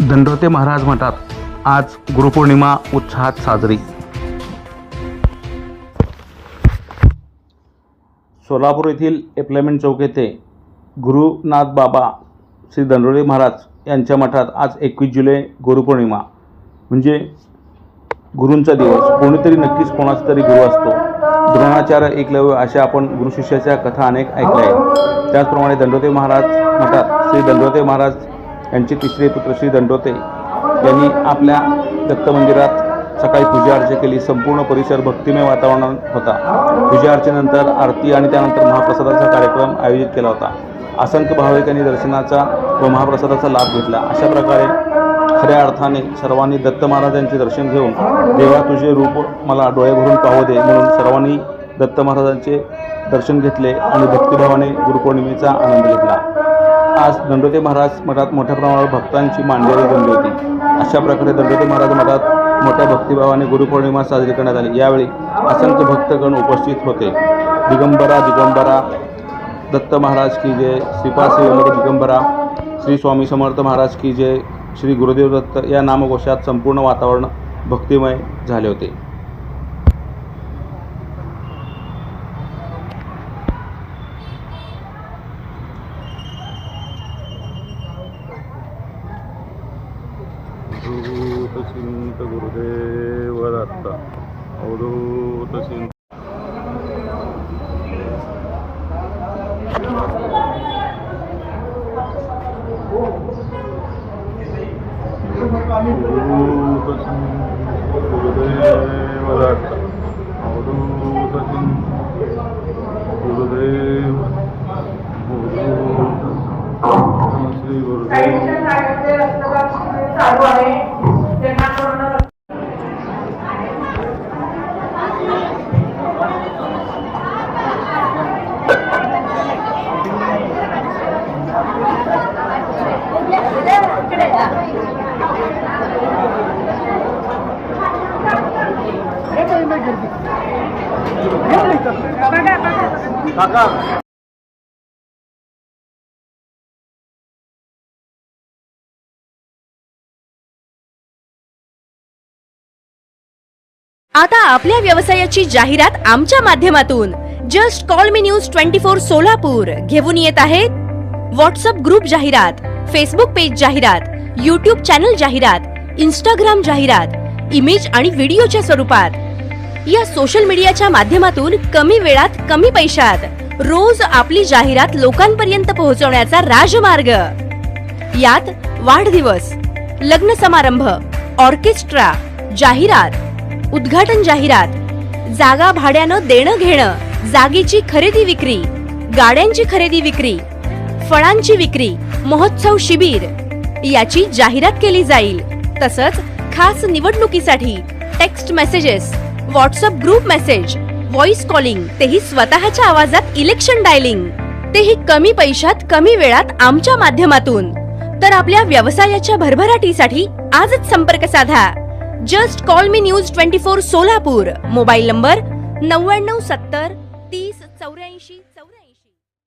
दंडोते महाराज मठात आज गुरुपौर्णिमा उत्साहात साजरी. सोलापूर येथील एप्लायमेंट चौक येथे गुरुनाथ बाबा श्री दंडोते महाराज यांच्या मठात आज एकवीस जुलै गुरुपौर्णिमा म्हणजे गुरूंचा दिवस. कोणीतरी नक्कीच कोणाचा तरी गुरु असतो. द्रोणाचार्य एकलव्य अशा आपण गुरुशिष्याच्या कथा अनेक ऐकल्या आहेत. त्याचप्रमाणे दंडोते महाराज मठात श्री दंडोते महाराज यांचे तिसरे पुत्र श्री दंडोते यांनी आपल्या दत्त मंदिरात सकाळी पूजा अर्चा केली. संपूर्ण परिसर भक्तिमय वातावरण होता. पूजा अर्चेनंतर आरती आणि त्यानंतर महाप्रसादाचा कार्यक्रम आयोजित केला होता. असंख्य भाविकांनी दर्शनाचा व महाप्रसादाचा लाभ घेतला. अशा प्रकारे खऱ्या अर्थाने सर्वांनी दत्त महाराजांचे दर्शन घेऊन देवा तुझे रूप मला डोळे भरून पाहू दे म्हणून सर्वांनी दत्त महाराजांचे दर्शन घेतले आणि भक्तिभावाने गुरुपौर्णिमेचा आनंद घेतला. आज दंडोते महाराज मठात मोठ्या प्रमाणावर भक्तांची मांडलेली जमली होती अशा प्रकारे दंडोते महाराज मठात मोठ्या भक्तिभावाने गुरुपौर्णिमा साजरी करण्यात आली. यावेळी असंख्य भक्तगण उपस्थित होते. दिगंबरा दिगंबरा. दत्त महाराज की जय. श्रीपाद श्री दिगंबरा. श्री स्वामी समर्थ महाराज की जय. श्री गुरुदेव दत्त या नामघोषात संपूर्ण वातावरण भक्तिमय झाले होते. अवधूत चिंत गुरुदेव दत्त आता आपल्या व्यवसायाची जाहिरात आमच्या माध्यमातून. Just call me news twenty four Solapur. घेऊन येत आहेत व्हॉट्सअप ग्रुप जाहिरात फेसबुक पेज जाहिरात युट्यूब चॅनल जाहिरात इंस्टाग्राम जाहिरात इमेज आणि व्हिडिओच्या स्वरूपात. या सोशल मीडियाच्या माध्यमातून कमी वेळात कमी पैशात रोज आपली जाहिरात लोकांपर्यंत पोहोचवण्याचा राजमार्ग. यात वाढदिवस लग्न समारंभ ऑर्केस्ट्रा जाहिरात उद्घाटन जाहिरात जागा भाड्यानं देणं घेणं जागेची खरेदी विक्री गाड्यांची खरेदी विक्री फळांची विक्री महोत्सव शिबिर याची जाहिरात केली जाईल. तसंच खास निवडणुकीसाठी text messages WhatsApp group message voice calling तेही स्वतःच्या आवाजात इलेक्शन डायलिंग तेही कमी पैशात कमी वेळात आमच्या माध्यमातून. तर आपल्या व्यवसायाच्या भरभराटीसाठी आजच संपर्क साधा. Just call me news twenty four Solapur. Mobile number नव्याण्णव सत्तर तीस चौऱ्याऐंशी चौऱ्याऐंशी